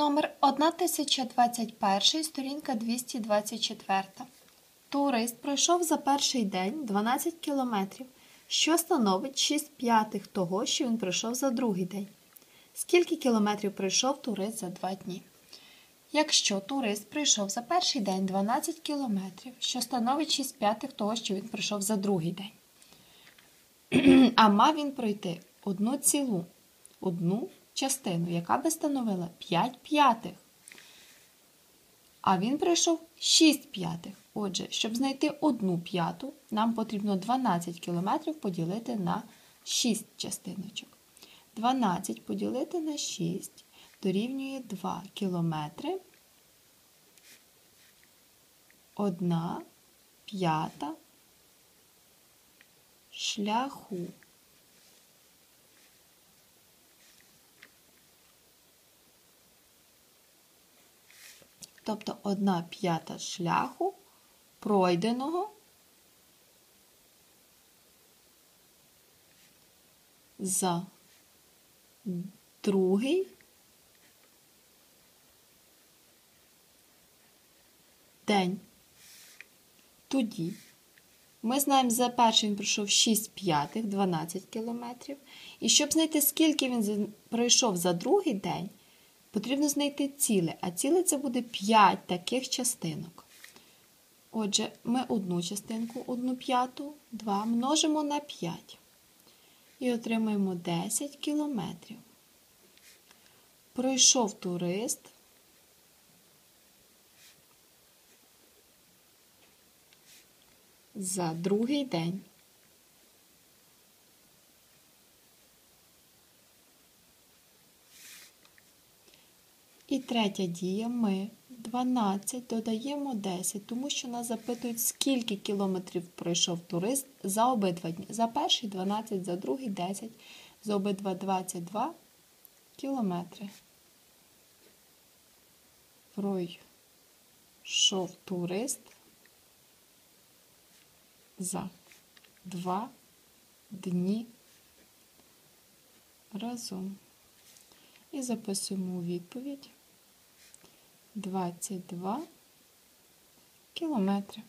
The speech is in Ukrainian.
Номер 1021, сторінка 224. Турист пройшов за перший день 12 кілометрів, що становить 6 п'ятих того, що він пройшов за другий день. Скільки кілометрів пройшов турист за два дні? Якщо турист пройшов за перший день 12 кілометрів, що становить 6 п'ятих того, що він пройшов за другий день. А мав він пройти одну цілу, одну частину, яка би становила 5 п'ятих. А він пройшов 6 п'ятих. Отже, щоб знайти одну п'яту, нам потрібно 12 кілометрів поділити на 6 частиночок. 12 поділити на 6 дорівнює 2 кілометри. Одна п'ята шляху. Тобто одна п'ята шляху пройденого за другий день. Тоді ми знаємо, за перший він пройшов 6 п'ятих, 12 кілометрів. І щоб знайти, скільки він пройшов за другий день, потрібно знайти ціле. А ціле це буде 5 таких частинок. Отже, ми одну частинку, одну п'яту, 2 множимо на 5. І отримаємо 10 кілометрів. Пройшов турист за другий день. І третя дія ми 12 додаємо 10, тому що нас запитують, скільки кілометрів пройшов турист за обидва дні. За перший 12, за другий 10, за обидва 22 кілометри. Пройшов турист за два дні разом. І записуємо у відповідь 22 кілометри.